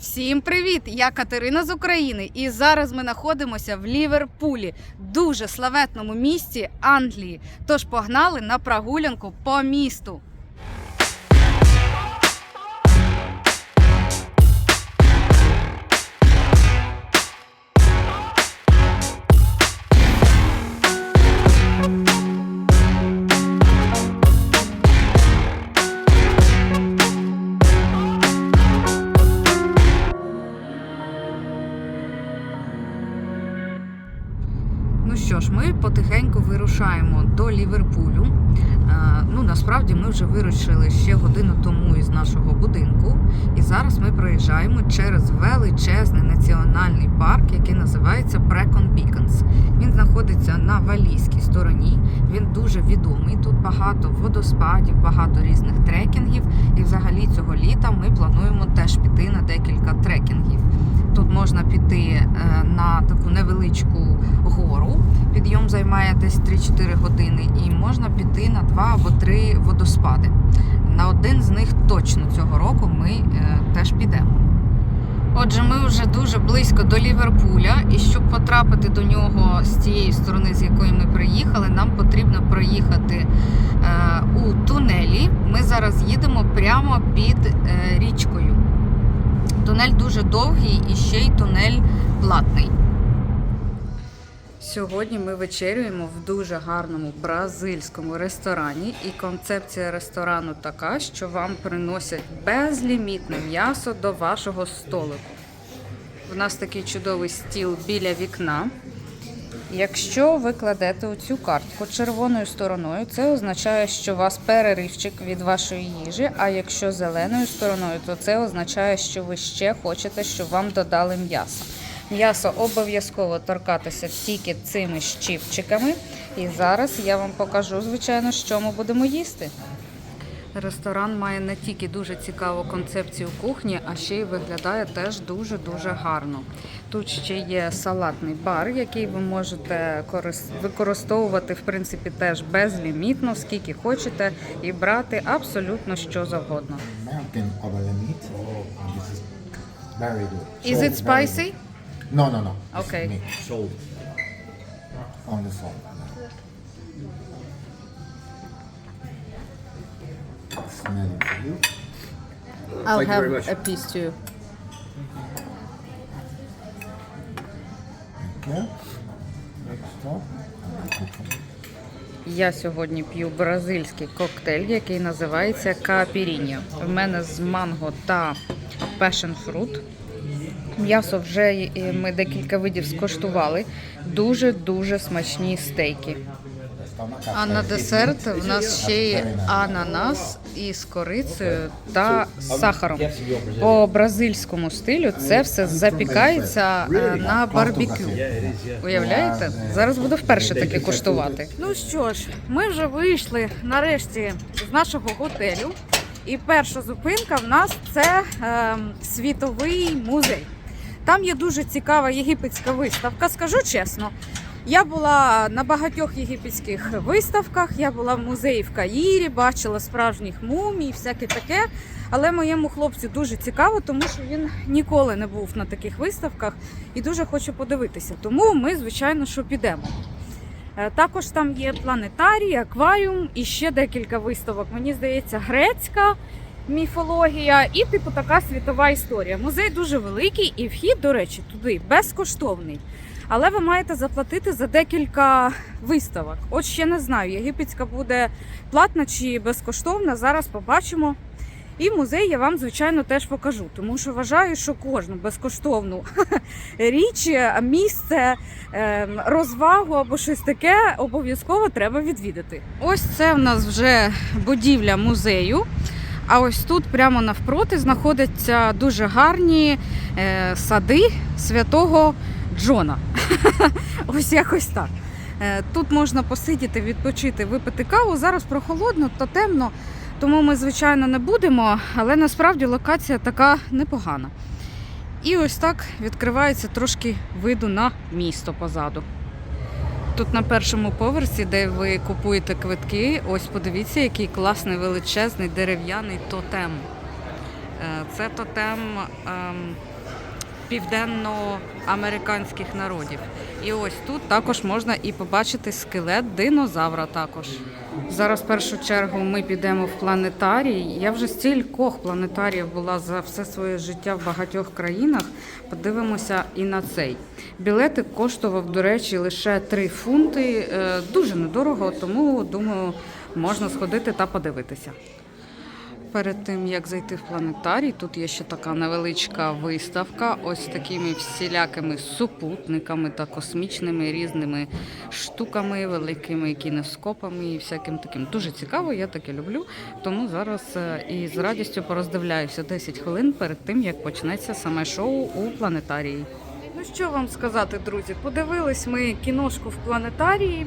Всім привіт! Я Катерина з України, і зараз ми знаходимося в Ліверпулі, дуже славетному місті Англії. Тож погнали на прогулянку по місту. Ми вже вирушили ще годину тому із нашого будинку. І зараз ми проїжджаємо через величезний національний парк, який називається Brecon Beacons. Він знаходиться на валійській стороні. Він дуже відомий. Тут багато водоспадів, багато різних трекінгів. І взагалі цього літа ми плануємо теж піти на декілька трекінгів. Тут можна піти е, на таку невеличку гору. Підйом займає десь 3-4 години, і можна піти на два або три водоспади. На один з них точно цього року ми е, теж підемо. Отже, ми вже дуже близько до Ліверпуля, і щоб потрапити до нього з тієї сторони, з якої ми приїхали, нам потрібно проїхати е, у тунелі. Ми зараз їдемо прямо під е, річкою. Тунель дуже довгий і ще й тунель платний. Сьогодні ми вечерюємо в дуже гарному бразильському ресторані, і концепція ресторану така, що вам приносять безлімітне м'ясо до вашого столику. У нас такий чудовий стіл біля вікна. Якщо ви кладете цю картку червоною стороною, це означає, що у вас переривчик від вашої їжі. А якщо зеленою стороною, то це означає, що ви ще хочете, щоб вам додали м'ясо. М'ясо обов'язково торкатися тільки цими щіпчиками. І зараз я вам покажу, звичайно, що ми будемо їсти. Ресторан має не тільки дуже цікаву концепцію кухні, а ще й виглядає теж дуже-дуже гарно. Тут ще є салатний бар, який ви можете використовувати в принципі теж безлімітно, скільки хочете, і брати абсолютно що завгодно. is it spicy? No, no, no. Okay. meat. Sold. On the salt. Smell it for you. I'll Thank you have very much. a piece too. Okay. Next stop. Я сьогодні п'ю бразильський коктейль, який називається капіріньо. В мене з манго та fruit. М'ясо вже ми декілька видів скоштували. Дуже дуже смачні стейки. А на десерт в нас ще є ананас із корицею та сахаром. По бразильському стилю це все запікається е, на барбекю. Уявляєте? Зараз буду вперше таке куштувати. Ну що ж, ми вже вийшли нарешті з нашого готелю. І перша зупинка в нас це е, світовий музей. Там є дуже цікава єгипетська виставка. Скажу чесно, я була на багатьох єгипетських виставках. Я була в музеї в Каїрі, бачила справжніх мумій, всяке таке. Але моєму хлопцю дуже цікаво, тому що він ніколи не був на таких виставках і дуже хоче подивитися. Тому ми, звичайно, що підемо. Е, Також там є планетарій, акваріум і ще декілька виставок. Мені здається, грецька міфологія і типу така світова історія. Музей дуже великий і вхід, до речі, туди безкоштовний. Але ви маєте заплатити за декілька виставок. От ще не знаю, єгипетська буде платна чи безкоштовна. Зараз побачимо. І музей я вам, звичайно, теж покажу, тому що вважаю, що кожну безкоштовну річ, місце, ем, розвагу або щось таке обов'язково треба відвідати. Ось це в нас вже будівля музею. А ось тут, прямо навпроти, знаходяться дуже гарні е, сади святого Джона. Ось якось так. Е, Тут можна посидіти, відпочити, випити каву. Зараз прохолодно та темно, тому ми, звичайно, не будемо, але насправді локація така непогана. І ось так відкривається трошки виду на місто позаду. Тут на першому поверсі, де ви купуєте квитки, ось подивіться, який класний величезний дерев'яний тотем. Е, Це тотем ем, південноамериканських народів. І ось тут також можна і побачити скелет динозавра також. Зараз в першу чергу ми підемо в планетарій. Я вже стількох планетаріїв була за все своє життя в багатьох країнах. Подивимося і на цей. Білетик коштував, до речі, лише 3 фунти. Е, Дуже недорого, тому думаю, можна сходити та подивитися. Перед тим як зайти в планетарій, тут є ще така невеличка виставка, ось такими всілякими супутниками та космічними різними штуками, великими кінескопами і всяким таким. Дуже цікаво, я таке люблю. Тому зараз е, і з радістю пороздивляюся 10 хвилин перед тим, як почнеться саме шоу у планетарії. Ну що вам сказати, друзі? Подивились ми кіношку в планетарії.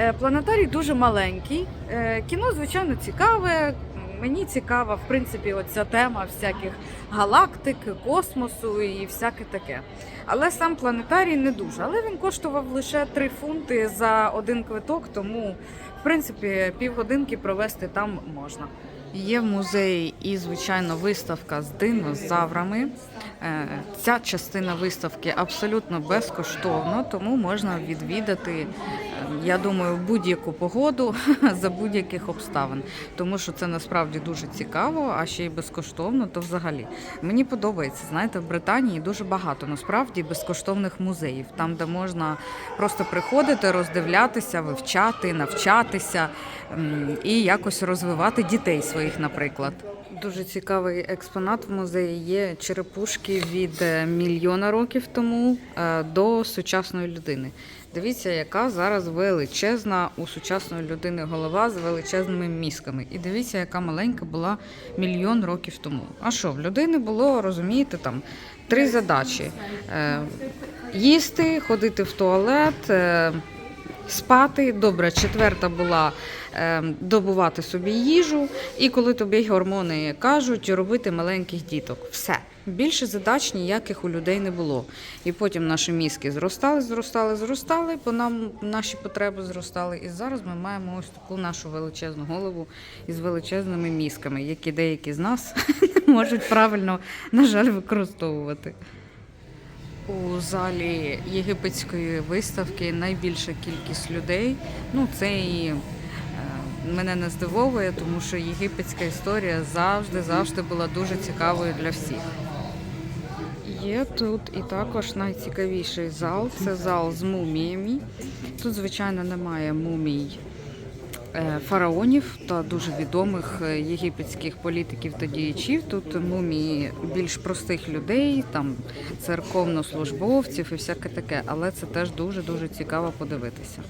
Е, Планетарій дуже маленький. Е, Кіно, звичайно, цікаве. Мені цікава, в принципі, оця тема всяких галактик, космосу і всяке таке. Але сам планетарій не дуже. Але він коштував лише 3 фунти за один квиток, тому, в принципі, півгодинки провести там можна. Є в музеї і, звичайно, виставка з динозаврами. Е, Ця частина виставки абсолютно безкоштовна, тому можна відвідати, е, я думаю, будь-яку погоду за будь-яких обставин. Тому що це насправді дуже цікаво, а ще й безкоштовно, то взагалі. Мені подобається, знаєте, в Британії дуже багато насправді безкоштовних музеїв, там, де можна просто приходити, роздивлятися, вивчати, навчатися і якось розвивати дітей своїх, наприклад. Дуже цікавий експонат в музеї є черепушки від е, мільйона років тому е, до сучасної людини. Дивіться, яка зараз величезна у сучасної людини голова з величезними мізками. І дивіться, яка маленька була мільйон років тому. А що, в людини було, розумієте, там три задачі: Е, їсти, ходити в туалет. Спати, добре, четверта була добувати собі їжу, і коли тобі гормони кажуть, робити маленьких діток. Все. Більше задач ніяких у людей не було. І потім наші мізки зростали, зростали, зростали, бо нам наші потреби зростали. І зараз ми маємо ось таку нашу величезну голову із величезними мізками, які деякі з нас не можуть правильно, на жаль, використовувати. У залі єгипетської виставки найбільша кількість людей. Ну, це і мене не здивовує, тому що єгипетська історія завжди завжди була дуже цікавою для всіх. Є тут і також найцікавіший зал це зал з муміями. Тут, звичайно, немає мумій е, фараонів та дуже відомих е, єгипетських політиків та діячів. Тут мумії більш простих людей, там церковнослужбовців і всяке таке, але це теж дуже дуже цікаво подивитися.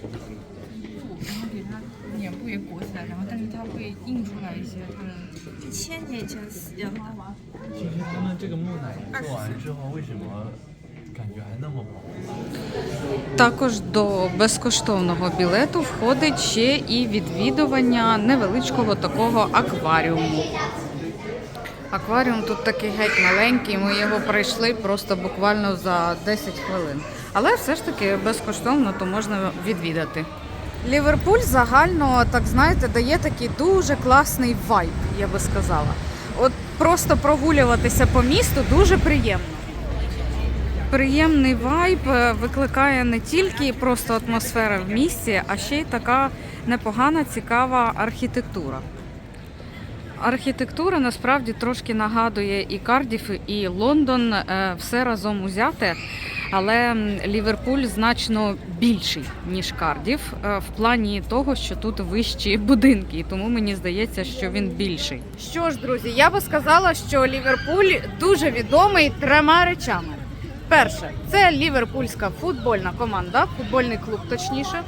然后给它脸部也裹起来，然后但是它会印出来一些它的一千年前死掉的，其实他们这个木乃伊做完之后，为什么感觉还那么薄？ Також до безкоштовного білету входить ще і відвідування невеличкого такого акваріуму. Акваріум тут такий геть маленький, ми його пройшли просто буквально за 10 хвилин. Але все ж таки безкоштовно, то можна відвідати. Ліверпуль загально, так знаєте, дає такий дуже класний вайб, я би сказала. От просто прогулюватися по місту дуже приємно. Приємний вайб е, викликає не тільки просто атмосфера в місті, а ще й така непогана, цікава архітектура. Архітектура насправді трошки нагадує і Кардіф, і Лондон, е, все разом узяте. Але Ліверпуль значно більший ніж Кардіф е, в плані того, що тут вищі будинки, і тому мені здається, що він більший. Що ж, друзі, я би сказала, що Ліверпуль дуже відомий трьома речами. Перше, це ліверпульська футбольна команда, футбольний клуб, точніше.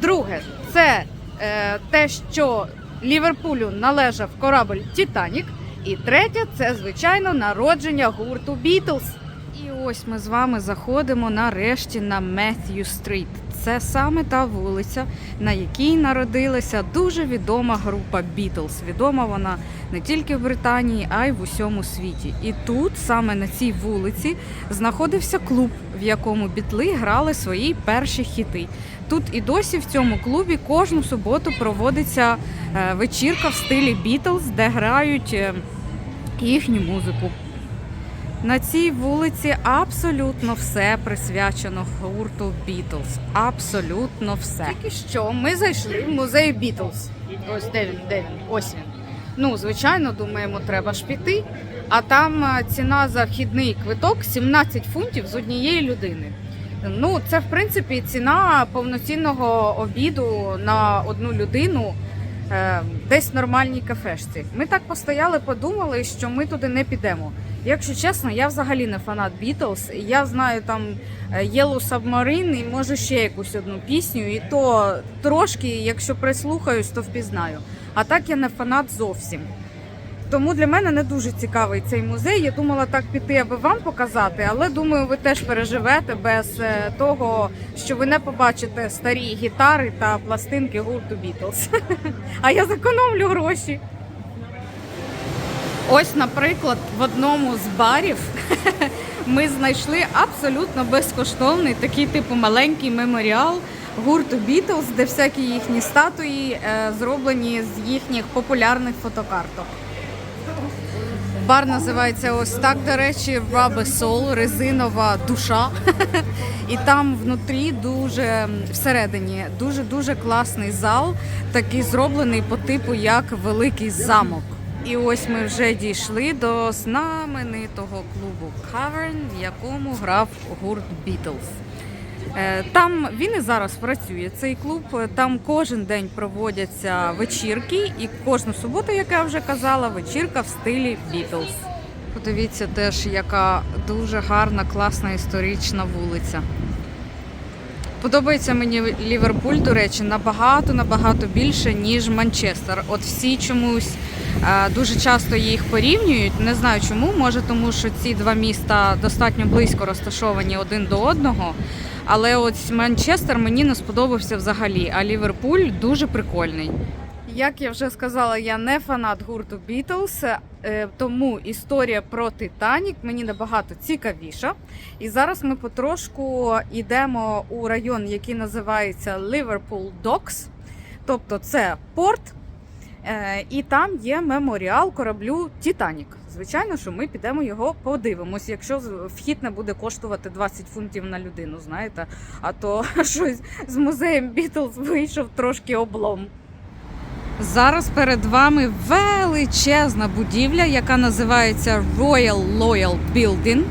Друге, це е, те, що Ліверпулю належав корабль Титанік. І третє, це звичайно народження гурту Бітлз. І ось ми з вами заходимо нарешті на Меттью Стріт. Це саме та вулиця, на якій народилася дуже відома група Бітлз. Відома вона не тільки в Британії, а й в усьому світі. І тут, саме на цій вулиці, знаходився клуб, в якому бітли грали свої перші хіти. Тут і досі в цьому клубі кожну суботу проводиться е, вечірка в стилі Бітлз, де грають. е, їхню музику. На цій вулиці абсолютно все присвячено гурту Бітлз. Абсолютно все. Тільки що ми зайшли в музей Бітлз. Ось де він, де він? Ось він. Ну, звичайно, думаємо, треба ж піти. А там е, ціна за вхідний квиток 17 фунтів з однієї людини. Ну, це в принципі ціна повноцінного обіду на одну людину е, десь в нормальній кафешці. Ми так постояли, подумали, що ми туди не підемо. Якщо чесно, я взагалі не фанат Бітлз. Я знаю там е, Yellow Submarine і може ще якусь одну пісню, і то трошки, якщо прислухаюсь, то впізнаю. А так я не фанат зовсім. Тому для мене не дуже цікавий цей музей. Я думала так піти, аби вам показати, але думаю, ви теж переживете без е, того, що ви не побачите старі гітари та пластинки гурту Бітлз. А я зекономлю гроші. Ось, наприклад, в одному з барів ми знайшли абсолютно безкоштовний такий типу маленький меморіал гурту Бітлз, де всякі їхні статуї е, зроблені з їхніх популярних фотокарток. Бар називається ось так, до речі, Rubber Soul, резинова душа. І там внутрі дуже всередині дуже дуже класний зал, такий зроблений по типу як великий замок. І ось ми вже дійшли до знаменитого клубу Cavern, в якому грав гурт Beatles. Е, Там він і зараз працює цей клуб. Там кожен день проводяться вечірки, і кожну суботу, як я вже казала, вечірка в стилі Beatles. Подивіться теж, яка дуже гарна, класна історична вулиця. Подобається мені Ліверпуль, до речі, набагато набагато більше, ніж Манчестер. От всі чомусь е, дуже часто їх порівнюють. Не знаю чому. Може, тому що ці два міста достатньо близько розташовані один до одного. Але ось Манчестер мені не сподобався взагалі, а Ліверпуль дуже прикольний. Як я вже сказала, я не фанат гурту Бітлз, е, тому історія про Титанік мені набагато цікавіша. І зараз ми потрошку йдемо у район, який називається Liverpool Docks, тобто це порт. Е, І там є меморіал кораблю Титанік. Звичайно, що ми підемо його подивимось, якщо вхід не буде коштувати 20 фунтів на людину, знаєте. А то щось з музеєм Бітлз вийшов трошки облом. Зараз перед вами величезна будівля, яка називається Royal Loyal Building.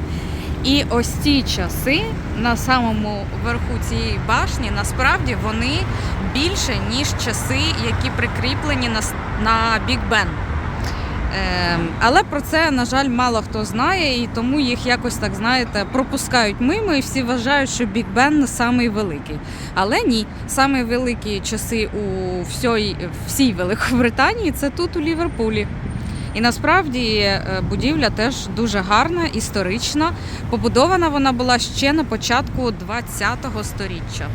І ось ці часи на самому верху цієї башні насправді вони більше, ніж часи, які прикріплені на, на Біг Бен. Ем, але про це, на жаль, мало хто знає, і тому їх якось так, знаєте, пропускають мимо, і всі вважають, що Біг Бен самий великий. Але ні, самі великі часи у всій, всій Великобританії це тут, у Ліверпулі. І насправді е, будівля теж дуже гарна, історична. Побудована вона була ще на початку ХХ століття.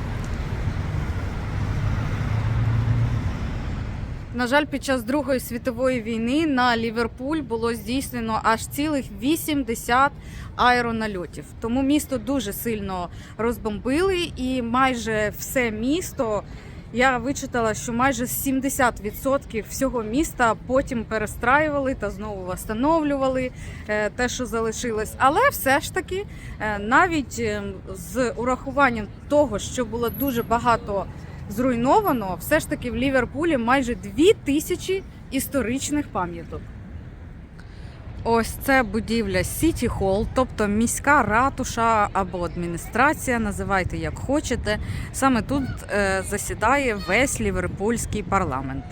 На жаль, під час Другої світової війни на Ліверпуль було здійснено аж цілих 80 аерональотів. Тому місто дуже сильно розбомбили, і майже все місто. Я вичитала, що майже 70% всього міста потім перестраювали та знову встановлювали е, те, що залишилось. Але все ж таки, е, навіть е, з урахуванням того, що було дуже багато зруйновано, все ж таки в Ліверпулі майже 2000 історичних пам'яток. Ось це будівля Сіті Холл, тобто міська ратуша або адміністрація, називайте як хочете. Саме тут е, засідає весь ліверпульський парламент.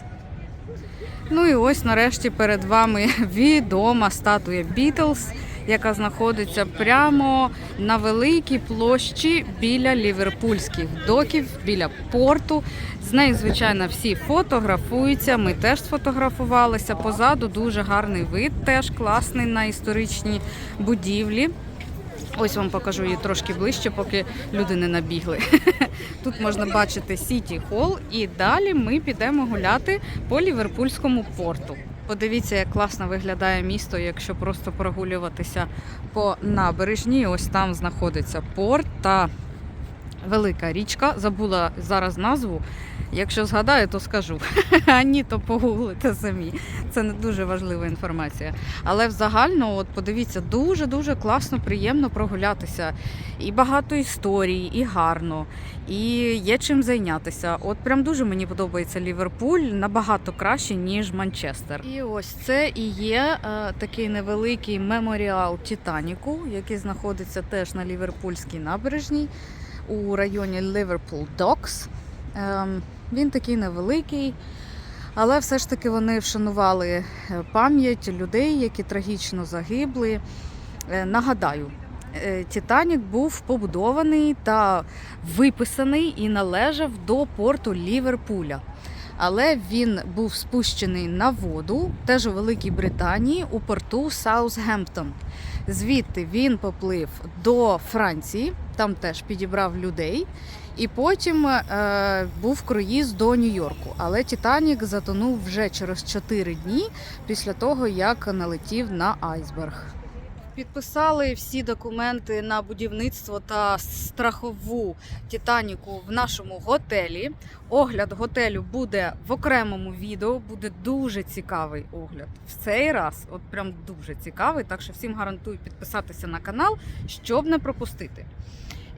Ну і ось нарешті перед вами відома статуя Бітлз, яка знаходиться прямо на великій площі біля ліверпульських доків, біля порту. З нею, звичайно, всі фотографуються. Ми теж сфотографувалися. Позаду дуже гарний вид, теж класний на історичні будівлі. Ось вам покажу її трошки ближче, поки люди не набігли. Тут можна бачити Сіті Холл, і далі ми підемо гуляти по Ліверпульському порту. Подивіться, як класно виглядає місто, якщо просто прогулюватися по набережній. Ось там знаходиться порт та велика річка. Забула зараз назву. Якщо згадаю, то скажу. А ні, то погуглите самі. Це не дуже важлива інформація. Але в загально, от подивіться, дуже дуже класно, приємно прогулятися. І багато історій, і гарно, і є чим зайнятися. От прям дуже мені подобається Ліверпуль набагато краще, ніж Манчестер. І ось це і є е, такий невеликий меморіал Титаніку, який знаходиться теж на Ліверпульській набережній у районі Liverpool Docks. Ем, він такий невеликий, але все ж таки вони вшанували е, пам'ять людей, які трагічно загибли. Е, Нагадаю, е, Титанік був побудований та виписаний і належав до порту Ліверпуля. Але він був спущений на воду теж у Великій Британії у порту Саутгемптон. Звідти він поплив до Франції, там теж підібрав людей, і потім е, був круїз до Нью-Йорку. Але Титанік затонув вже через 4 дні після того, як налетів на айсберг. Підписали всі документи на будівництво та страхову Титаніку в нашому готелі. Огляд готелю буде в окремому відео, буде дуже цікавий огляд. В цей раз, от прям дуже цікавий. Так що всім гарантую підписатися на канал, щоб не пропустити.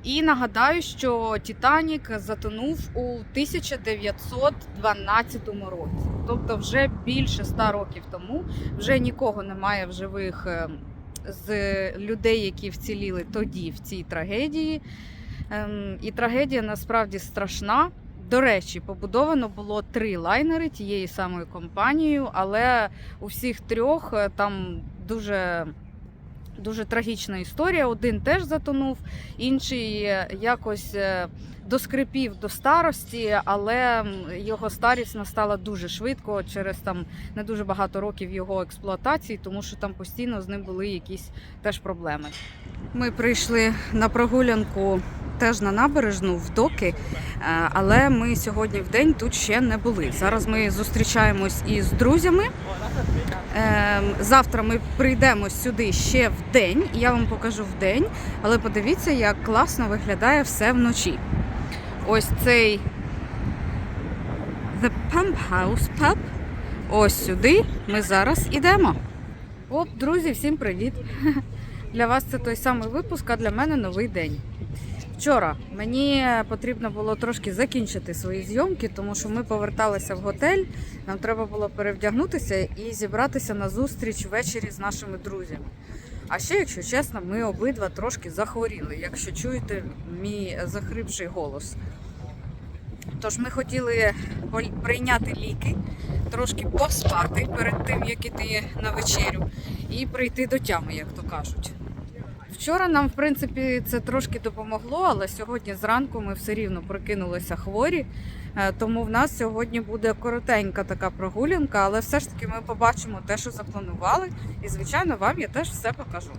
І нагадаю, що Титанік затонув у 1912 році, тобто вже більше 100 років тому. Вже нікого немає в живих е, з людей, які вціліли тоді в цій трагедії. Ем, І трагедія насправді страшна. До речі, побудовано було три лайнери тією самою компанією, але у всіх трьох е, там дуже, дуже трагічна історія. Один теж затонув, інший е, якось е, доскрипів до старості, але його старість настала дуже швидко через там не дуже багато років його експлуатації, тому що там постійно з ним були якісь теж проблеми. Ми прийшли на прогулянку теж на набережну в доки, е, але ми сьогодні в день тут ще не були. Зараз ми зустрічаємось із друзями. Е, Завтра ми прийдемо сюди ще в день, я вам покажу в день. Але подивіться, як класно виглядає все вночі. Ось цей The Pump House Pub. Ось сюди ми зараз ідемо. Оп, друзі, всім привіт! Для вас це той самий випуск, а для мене новий день. Вчора мені потрібно було трошки закінчити свої зйомки, тому що ми поверталися в готель. Нам треба було перевдягнутися і зібратися на зустріч ввечері з нашими друзями. А ще, якщо чесно, ми обидва трошки захворіли, якщо чуєте мій захрипший голос. Тож ми хотіли прийняти ліки, трошки поспати перед тим, як іти на вечерю, і прийти до тями, як то кажуть. Вчора нам, в принципі, це трошки допомогло, але сьогодні зранку ми все рівно прокинулися хворі. Е, Тому в нас сьогодні буде коротенька така прогулянка, але все ж таки ми побачимо те, що запланували. І, звичайно, вам я теж все покажу.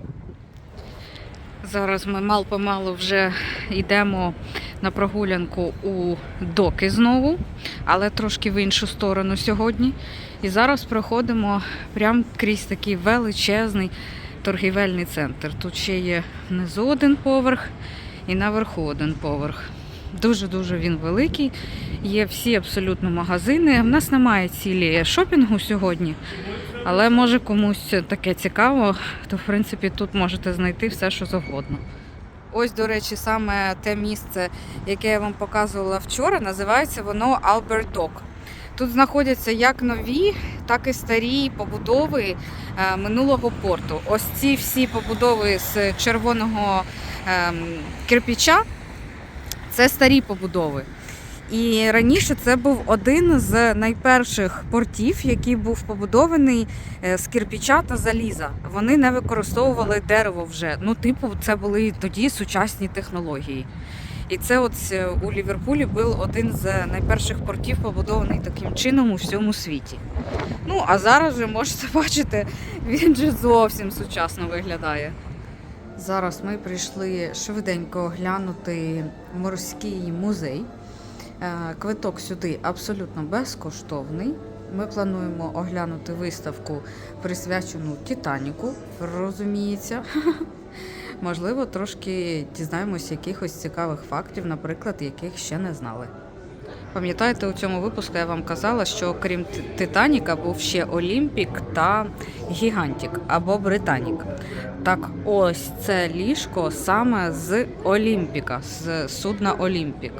Зараз ми мал-помалу вже йдемо на прогулянку у доки знову, але трошки в іншу сторону сьогодні. І зараз проходимо прямо крізь такий величезний торгівельний центр. Тут ще є внизу один поверх і наверху один поверх. Дуже-дуже він великий. Є всі абсолютно магазини. В нас немає цілі шопінгу сьогодні, але може комусь таке цікаво, то в принципі тут можете знайти все, що завгодно. Ось, до речі, саме те місце, яке я вам показувала вчора, називається воно Dock. Тут знаходяться як нові, так і старі побудови е, минулого порту. Ось ці всі побудови з червоного ем, кирпіча це старі побудови. І раніше це був один з найперших портів, який був побудований е, з кирпіча та заліза. Вони не використовували дерево вже. Ну, типу, це були тоді сучасні технології. І це от е, у Ліверпулі був один з найперших портів, побудований таким чином у всьому світі. Ну, а зараз вже можете бачити, він же зовсім сучасно виглядає. Зараз ми прийшли швиденько оглянути морський музей. Е, Квиток сюди абсолютно безкоштовний. Ми плануємо оглянути виставку, присвячену Титаніку, розуміється. Можливо, трошки дізнаємося якихось цікавих фактів, наприклад, яких ще не знали. Пам'ятаєте, у цьому випуску я вам казала, що крім Титаніка був ще Олімпік та Гігантік або Британік. Так, ось це ліжко саме з Олімпіка, з судна Олімпік.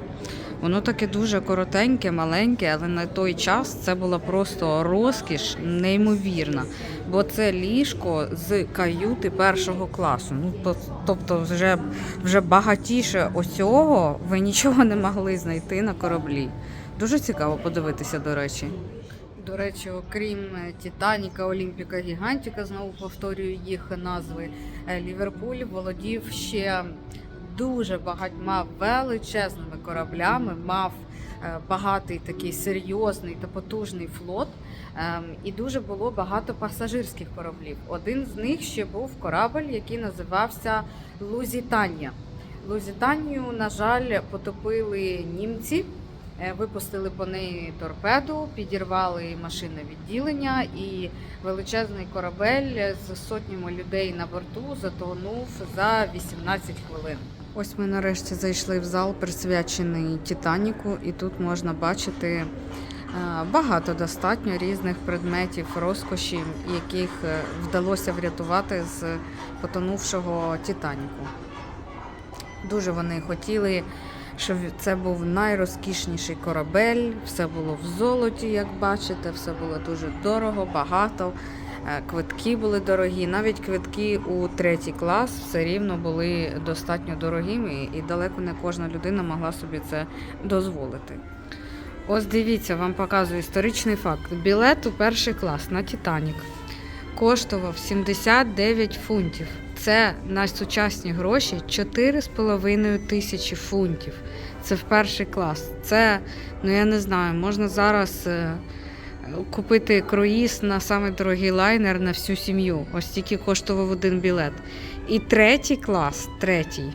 Воно таке дуже коротеньке, маленьке, але на той час це була просто розкіш неймовірна. Бо це ліжко з каюти першого класу. Ну, то- тобто, вже, вже багатіше оцього ви нічого не могли знайти на кораблі. Дуже цікаво подивитися, до речі. До речі, окрім е, Титаніка, Олімпіка, Гігантіка, знову повторюю їх назви. е, Ліверпуль володів ще дуже багатьма величезними кораблями, мав е, багатий такий серйозний та потужний флот. ем, І дуже було багато пасажирських кораблів. Один з них ще був корабль, який називався Лузітанія. Лузітанію, на жаль, потопили німці. Е, Випустили по неї торпеду, підірвали машинне відділення, і величезний корабель з сотнями людей на борту затонув за 18 хвилин. Ось ми нарешті зайшли в зал, присвячений Титаніку, і тут можна бачити е, багато достатньо різних предметів розкоші, яких е, вдалося врятувати з потонувшого Титаніку. Дуже вони хотіли, щоб це був найрозкішніший корабель. Все було в золоті, як бачите, все було дуже дорого, багато. Е, Квитки були дорогі. Навіть квитки у третій клас все рівно були достатньо дорогими, і далеко не кожна людина могла собі це дозволити. Ось дивіться, вам показую історичний факт. Білет у перший клас на Титанік коштував 79 фунтів. Це на сучасні гроші 4,5 тисячі фунтів. Це в перший клас. Це, ну я не знаю, можна зараз е, купити круїз на самий дорогий лайнер на всю сім'ю. Ось тільки коштував один білет. І третій клас, третій,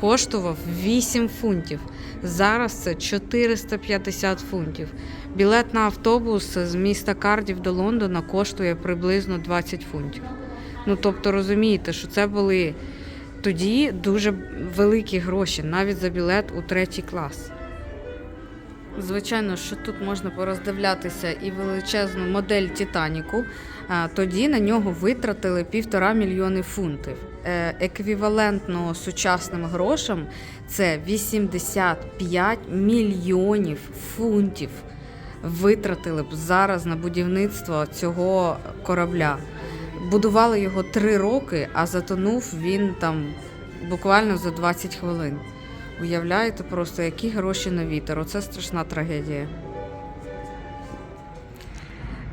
коштував 8 фунтів. Зараз це 450 фунтів. Білет на автобус з міста Кардів до Лондона коштує приблизно 20 фунтів. Ну тобто розумієте, що це були тоді дуже великі гроші, навіть за білет у третій клас. Звичайно, що тут можна пороздивлятися і величезну модель Титаніку. Тоді на нього витратили півтора мільйони фунтів. Е, Еквівалентно сучасним грошам це 85 мільйонів фунтів. Витратили б зараз на будівництво цього корабля. Будували його три роки, а затонув він там буквально за 20 хвилин. Уявляєте просто, які гроші на вітер. Оце страшна трагедія.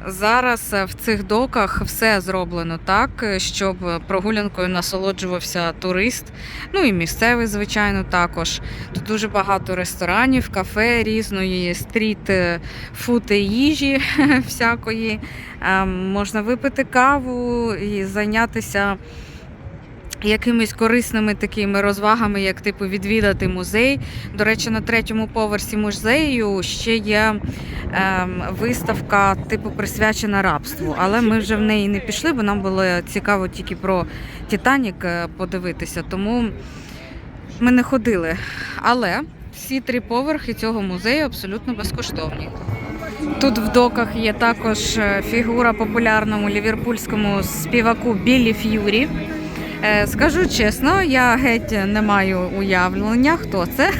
Зараз е, в цих доках все зроблено так, е, щоб прогулянкою насолоджувався турист. Ну і місцевий, звичайно, також. Тут дуже багато ресторанів, кафе різної, стріт е, фути їжі всякої. Е, Можна випити каву і зайнятися якимись корисними такими розвагами, як типу відвідати музей. До речі, на третьому поверсі музею ще є ем, виставка, типу, присвячена рабству. Але ми вже в неї не пішли, бо нам було цікаво тільки про Титанік е, подивитися. Тому ми не ходили. Але всі три поверхи цього музею абсолютно безкоштовні. Тут в доках є також е, фігура популярному ліверпульському співаку Біллі Ф'юрі. Е, Скажу чесно, я геть не маю уявлення, хто це.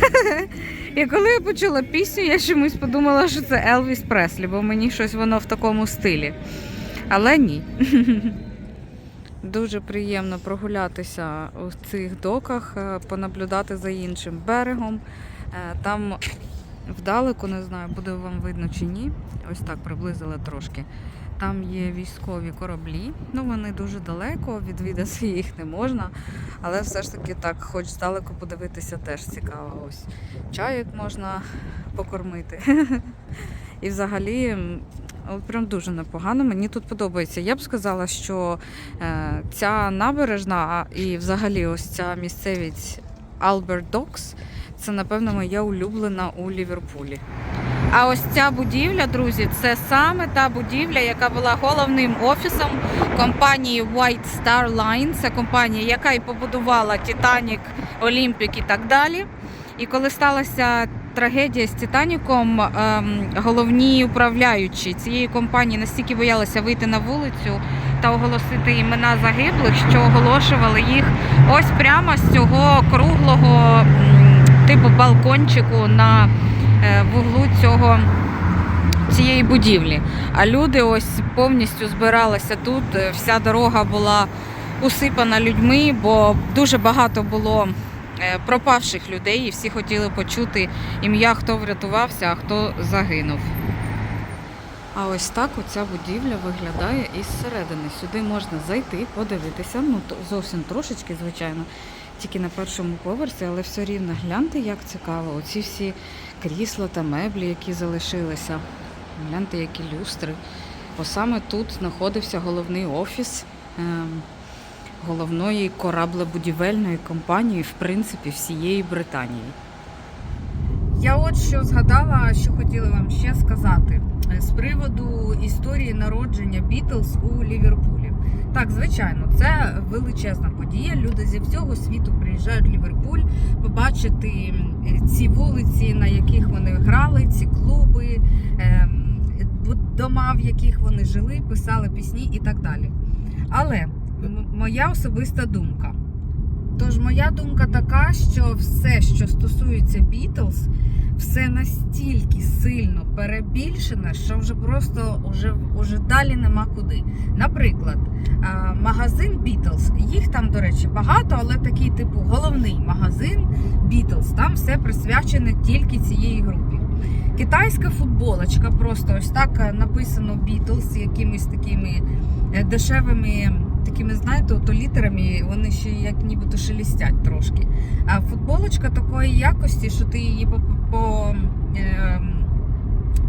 І коли я почула пісню, я чомусь подумала, що це Елвіс Преслі, бо мені щось воно в такому стилі. Але ні. Дуже приємно прогулятися у цих доках, е, понаблюдати за іншим берегом. Е, Там вдалеку, не знаю, буде вам видно чи ні. Ось так приблизили трошки. Там є військові кораблі. Ну вони дуже далеко, відвідати їх не можна. Але все ж таки так, хоч здалеку подивитися, теж цікаво. Ось чайок можна покормити. І взагалі, прям дуже непогано. Мені тут подобається. Я б сказала, що е, ця набережна і взагалі ось ця місцевість Albert Docks – це, напевно, моя улюблена у Ліверпулі. А ось ця будівля, друзі, це саме та будівля, яка була головним офісом компанії White Star Line. Це компанія, яка і побудувала Титанік, Олімпік і так далі. І коли сталася трагедія з Титаніком, ем, головні управляючі цієї компанії настільки боялися вийти на вулицю та оголосити імена загиблих, що оголошували їх ось прямо з цього круглого типу балкончику на е, вуглу цього. Цієї будівлі. А люди ось повністю збиралися тут. Е, Вся дорога була усипана людьми, бо дуже багато було е, пропавших людей, і всі хотіли почути ім'я, хто врятувався, а хто загинув. А ось так оця будівля виглядає із середини. Сюди можна зайти, подивитися. Ну зовсім трошечки, звичайно, тільки на першому поверсі, але все рівно гляньте, як цікаво. Оці всі крісла та меблі, які залишилися. Гляньте, які люстри. Бо саме тут знаходився головний офіс ем, головної кораблебудівельної компанії, в принципі, всієї Британії. Я от що згадала, що хотіла вам ще сказати Е, з приводу історії народження Бітлз у Ліверпулі. Так, звичайно, це величезна подія. Люди зі всього світу приїжджають в Ліверпуль побачити ці вулиці, на яких вони грали, ці клуби, ем, дома, в яких вони жили, писали пісні і так далі. Але моя особиста думка. Тож моя думка така, що все, що стосується Бітлз, все настільки сильно перебільшене, що вже просто уже, уже далі нема куди. Наприклад, магазин Бітлз, їх там, до речі, багато, але такий типу головний магазин Бітлз. Там все присвячене тільки цієї групі. Китайська футболочка, просто ось так е, написано Бітлз якимись такими е, дешевими, такими, знаєте, ото літерами, вони ще як нібито шелестять трошки. А футболочка такої якості, що ти її по, ем,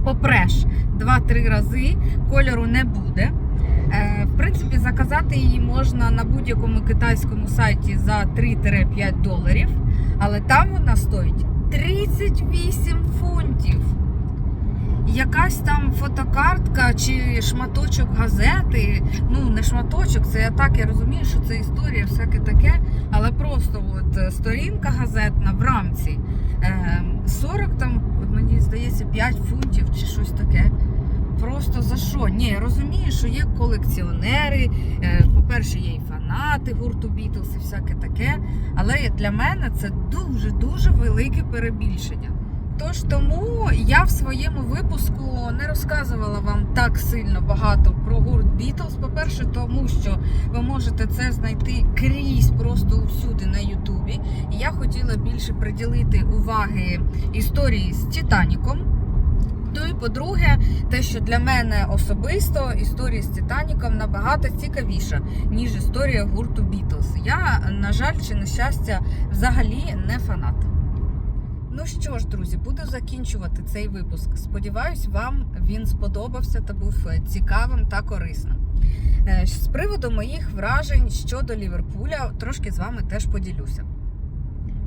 попреш 2-3 рази, кольору не буде. Е, В принципі, заказати її можна на будь-якому китайському сайті за 3-5 доларів, але там вона стоїть 38 фунтів. Якась там фотокартка чи шматочок газети. Ну, не шматочок, це я так я розумію, що це історія, всяке таке. Але просто от е, сторінка газетна в рамці. е, 40 там, мені здається, 5 фунтів чи щось таке. Просто за що? Ні, я розумію, що є колекціонери. е, По-перше, є і фанати гурту Бітлз і всяке таке. Але для мене це дуже-дуже велике перебільшення. Тож тому я в своєму випуску не розказувала вам так сильно багато про гурт Бітлз. По-перше, тому що ви можете це знайти крізь просто всюди на Ютубі. І я хотіла більше приділити уваги історії з Титаніком. Ну і по-друге, те, що для мене особисто історія з Титаніком набагато цікавіша, ніж історія гурту Бітлз. Я, на жаль, чи на щастя, взагалі не фанат. Ну що ж, друзі, буду закінчувати цей випуск. Сподіваюсь, вам він сподобався та був е, цікавим та корисним. Е, З приводу моїх вражень щодо Ліверпуля, трошки з вами теж поділюся.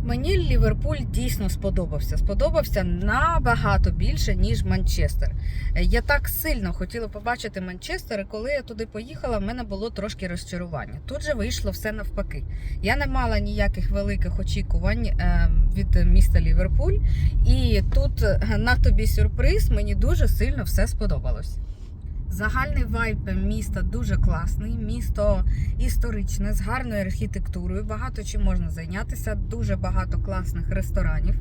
Мені Ліверпуль дійсно сподобався. Сподобався набагато більше, ніж Манчестер. Я так сильно хотіла побачити Манчестер, і коли я туди поїхала, в мене було трошки розчарування. Тут же вийшло все навпаки. Я не мала ніяких великих очікувань е, від міста Ліверпуль, і тут е, на тобі сюрприз, мені дуже сильно все сподобалось. Загальний вайб міста дуже класний. Місто історичне з гарною архітектурою. Багато чим можна зайнятися. Дуже багато класних ресторанів.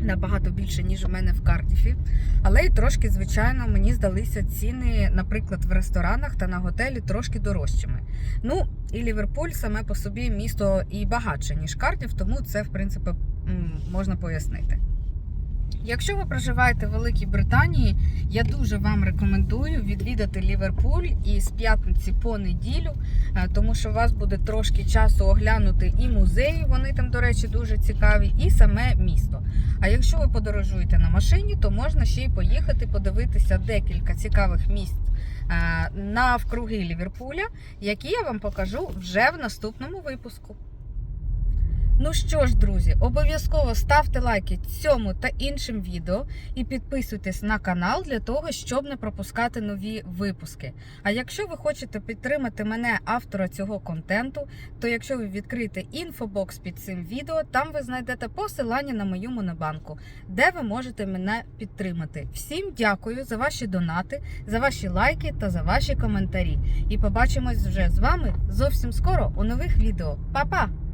Набагато більше, ніж у мене в Кардіфі. Але і трошки, звичайно, мені здалися ціни, наприклад, в ресторанах та на готелі трошки дорожчими. Ну, і Ліверпуль саме по собі місто і багатше, ніж Кардіф, тому це, в принципі, можна пояснити. Якщо ви проживаєте в Великій Британії, я дуже вам рекомендую відвідати Ліверпуль і з п'ятниці по неділю, е, тому що у вас буде трошки часу оглянути і музеї, вони там, до речі, дуже цікаві, і саме місто. А якщо ви подорожуєте на машині, то можна ще й поїхати подивитися декілька цікавих місць е, навкруги Ліверпуля, які я вам покажу вже в наступному випуску. Ну що ж, друзі, обов'язково ставте лайки цьому та іншим відео і підписуйтесь на канал для того, щоб не пропускати нові випуски. А якщо ви хочете підтримати мене, автора цього контенту, то якщо ви відкриєте інфобокс під цим відео, там ви знайдете посилання на мою монобанку, де ви можете мене підтримати. Всім дякую за ваші донати, за ваші лайки та за ваші коментарі. І побачимось вже з вами зовсім скоро у нових відео. Па-па!